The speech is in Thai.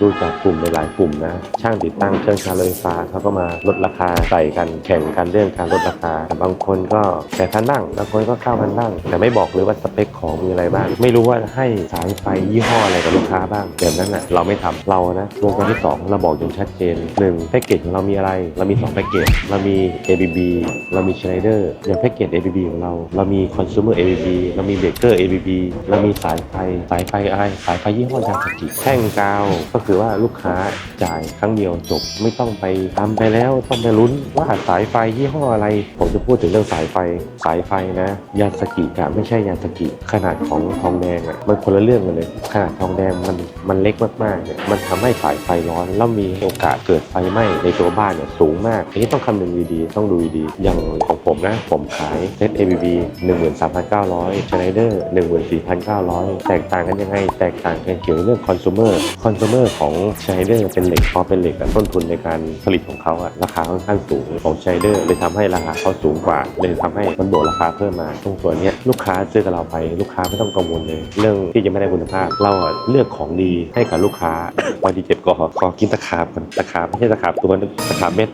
ดูจากกลุ่มหลายๆกลุ่มนะ ช่างติดตั้งเครื่องชาร์จไฟฟ้าเขาก็มาลดราคาใส่กันแข่งกันเรื่องการลดราคาแต่บางคนก็แปดพันบ้างบางคนก็เก้าพันบ้าง แต่ไม่บอกเลยว่าสเปคของมีอะไรบ้าง ไม่รู้ว่าให้สายไฟยี่ห้ออะไรกับลูกค้าบ้างแบบนั้นอะเราไม่ทำเรานะวงการที่สองเราบอกอย่างชัดเจนหนึ่งแพ็กเกจของเรามีอะไร เรามีสองแพ็กเกจเรามี ABB เรามี Schneider อย่างแพ็กเกจ ABB ของเรา เรามี Consumer ABB เรามี Baker ABB เรามีสายไฟสายไฟอะไรสายไฟยี่ห้อยาสกิแท่งกาวก็คือว่าลูกค้าจ่ายครั้งเดียวจบไม่ต้องไปทำไปแล้วต้องไปลุ้นว่าสายไฟยี่ห้ออะไร ผมจะพูดถึงเรื่องสายไฟสายไฟนะยาสกิกับไม่ใช่ยาสกิขนาดของทองแดงอะมันคนละเรื่องกันเลย ขนาดทองแดงมันมันเล็กมากๆเนี่ยมันทำให้สายไฟร้อนแล้วมีโอกาสเกิดไฟไหม้ในตัวบ้านเนี่ยสูงมากอันนี้ต้องคำนึงดีๆต้องดูดีๆอย่างของผมนะ ผมขายเซต ABB 13,900 Schneider 14,900 แตกต่างกันยังไง แตกต่างกันเกี่ยวกับเรื่อง consumer consumer ของชัยเดอร์เป็นเหล็กเพราะเป็นเหล็กต้นทุนในการผลิตของเขาอะราคาค่อนข้างสูงของชัยเดอร์เลยทำให้ราคาเขาสูงกว่า เลยทำให้มันบวกราคาเพิ่มมาตรงส่วนนี้ลูกค้าซื้อกับเราไปลูกค้าไม่ต้องกังวลเลย เรื่องที่จะไม่ได้คุณภาพ เราเลือกของดีให้กับลูกค้าพอดีเจ็บคอขอกินตะขาบกันตะขาบไม่ใช่ตะขาบตัวนึงตะขาบเม็ด